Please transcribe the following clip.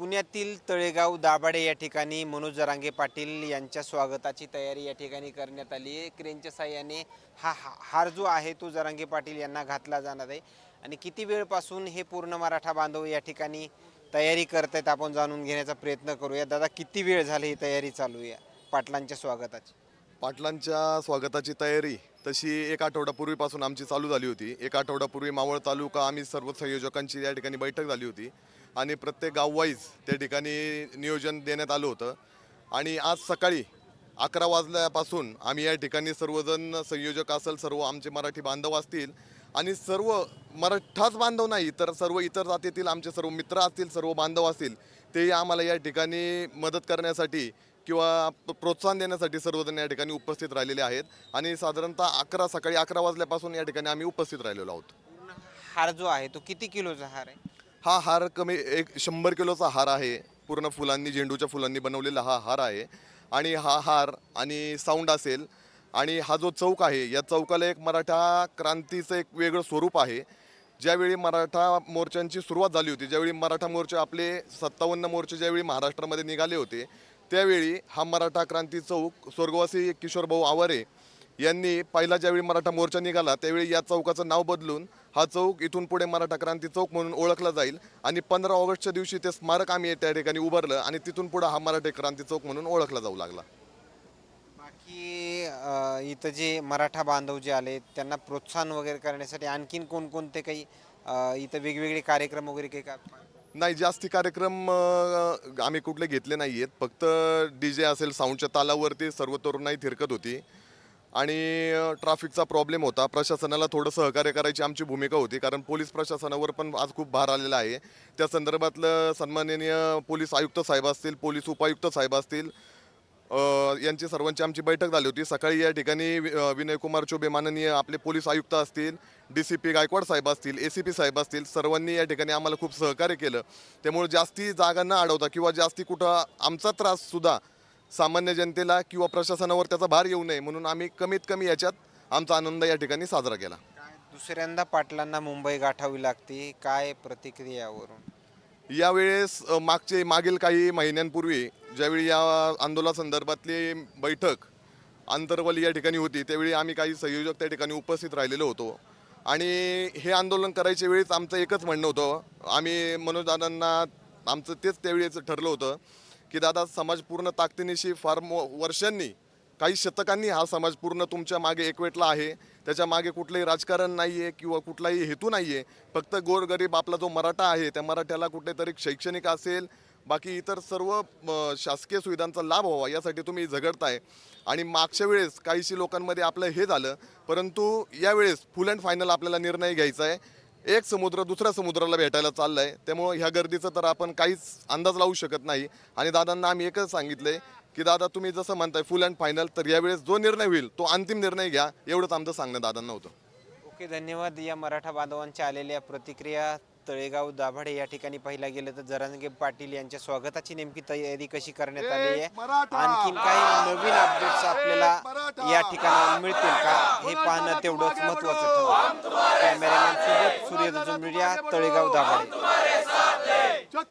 पुण्यातील तळेगाव दाभाडे या ठिकाणी मनोज जरांगे पाटील यांच्या स्वागताची तयारी या ठिकाणी करण्यात आली आहे. क्रेनच्या साह्याने हा हा- हार जो आहे तो जरांगे पाटील यांना घातला जाणार आहे. आणि किती वेळपासून हे पूर्ण मराठा बांधव या ठिकाणी तयारी करत आहेत आपण जाणून घेण्याचा प्रयत्न करूया. दादा किती वेळ झाली ही तयारी चालू आहे? पाटलांच्या स्वागताची. पाटलांच्या स्वागताची तयारी तशी एक आठवड्यापूर्वीपासून आमची चालू झाली होती. एक आठवड्यापूर्वी मावळ तालुका आम्ही सर्व संयोजकांची या ठिकाणी बैठक झाली होती. आणि प्रत्येक गाववाईज त्या ठिकाणी नियोजन देण्यात आलं होतं. आणि आज सकाळी अकरा वाजल्यापासून आम्ही या ठिकाणी सर्वजण संयोजक असेल सर्व आमचे मराठी बांधव असतील आणि सर्व मराठाच बांधव नाही तर सर्व इतर जातीतील आमचे सर्व मित्र असतील सर्व बांधव असतील तेही आम्हाला या ठिकाणी मदत करण्यासाठी किंवा प्रोत्साहन देण्यासाठी सर्वजण या ठिकाणी उपस्थित राहिलेले आहेत. आणि साधारणतः अकरा सकाळी अकरा वाजल्यापासून या ठिकाणी आम्ही उपस्थित राहिलेलो आहोत. हार जो आहे तो किती किलोचा हार आहे? हा हार कमी एक शंभर किलोचा हार आहे. पूर्ण फुलांनी झेंडूच्या फुलांनी बनवलेला हा हार आहे. आणि हा हार आणि साऊंड असेल आणि हा जो चौक आहे या चौकाला एक मराठा क्रांतीचं एक वेगळं स्वरूप आहे. ज्यावेळी मराठा मोर्चांची सुरुवात झाली होती ज्यावेळी मराठा मोर्चे आपले सत्तावन्न मोर्चे ज्यावेळी महाराष्ट्रामध्ये निघाले होते त्यावेळी हा मराठा क्रांती चौक स्वर्गवासी किशोरभाऊ आवारे यांनी पहिला ज्यावेळी मराठा मोर्चा निघाला त्यावेळी या चौकाचं नाव बदलून हा चौक इथून पुढे मराठा क्रांती चौक म्हणून ओळखला जाईल आणि पंधरा ऑगस्टच्या दिवशी ते स्मारक आम्ही त्या ठिकाणी उभारलं आणि तिथून पुढे हा मराठा क्रांती चौक म्हणून ओळखला जाऊ लागला. बाकी इथं जे मराठा बांधव जे आले त्यांना प्रोत्साहन वगैरे करण्यासाठी आणखीन कोणकोणते काही इथं वेगवेगळे कार्यक्रम वगैरे काही का नाही जास्ती कार्यक्रम आम्ही कुठले घेतले नाही आहेत फक्त डी जे असेल साऊंडच्या तालावरती सर्व तरुणाई थिरकत होती. आणि ट्रॅफिकचा प्रॉब्लेम होता. प्रशासनाला थोडं सहकार्य करायची आमची भूमिका होती. कारण पोलीस प्रशासनावर पण आज खूप भार आलेला आहे. त्या संदर्भातलं सन्माननीय पोलीस आयुक्त साहेब असतील पोलीस उपायुक्त साहेब असतील यांची सर्वांची आमची बैठक झाली होती. सकाळी या ठिकाणी वि- विनयकुमार चोबे माननीय आपले पोलीस आयुक्त असतील डी सी पी गायकवाड साहेब असतील ए सी पी साहेब असतील सर्वांनी या ठिकाणी आम्हाला खूप सहकार्य केलं. त्यामुळे जास्ती जागा न अडवता किंवा जास्ती कुठं आमचा त्राससुद्धा सामान्य जनतेला किंवा प्रशासनावर त्याचा भार येऊ नये म्हणून आम्ही कमीत कमी याच्यात आमचा आनंद या ठिकाणी साजरा केला. दुसऱ्यांदा पाटलांना मुंबई गाठावी लागते काय प्रतिक्रिया यावरून यावेळेस अ, मागचे मागील काही महिन्यांपूर्वी ज्यावेळी या आंदोलनासंदर्भातली बैठक आंतरवली या ठिकाणी होती त्यावेळी आम्ही काही संयोजक त्या ठिकाणी उपस्थित राहिलेलो होतो. आणि हे आंदोलन करायच्या वेळीच आमचं एकच म्हणणं होतं आम्ही मनोजदादांना आमचं तेच त्यावेळीच ठरलं होतं की दादा समाज पूर्ण ताकदीनिशी फार मो वर्षांनी काही शतकांनी हा समाज पूर्ण तुमच्या मागे एकवेटला आहे. त्याच्यामागे कुठलंही राजकारण नाही आहे किंवा कुठलाही हेतू नाही आहे फक्त गोरगरीब आपला जो मराठा आहे त्या मराठ्याला कुठेतरी शैक्षणिक असेल बाकी इतर सर्व शासकीय सुविधांचा लाभ व्हावा यासाठी तुम्ही झगडताय. आणि मागच्या वेळेस काहीशी लोकांमध्ये आपलं हे झालं परंतु यावेळेस फुल अँड फायनल आपल्याला निर्णय घ्यायचा आहे. एक समुद्र दुसऱ्या समुद्राला भेटायला चाललं आहे त्यामुळं ह्या गर्दीचं तर आपण काहीच अंदाज लावू शकत नाही. आणि दादांना आम्ही एकच सांगितलंय की दादा तुम्ही जसं म्हणताय फुल अँड फायनल तर यावेळेस जो निर्णय होईल तो अंतिम निर्णय घ्या. एवढंच आमचं सांगणं दादांना होतं. ओके धन्यवाद. या मराठा बांधवांच्या आलेल्या प्रतिक्रिया तळेगाव दाभाडे या ठिकाणी पाहिला गेलं तर जरांगे पाटील यांच्या स्वागताची नेमकी तयारी कशी करण्यात आली आहे? आणखीन काही नवीन अपडेट्स आपल्याला या ठिकाणी मिळतील का? हे पाहणं तेवढंच महत्वाचं कॅमेरामॅन सोबत सूर्य मीडिया तळेगाव दाभाडे.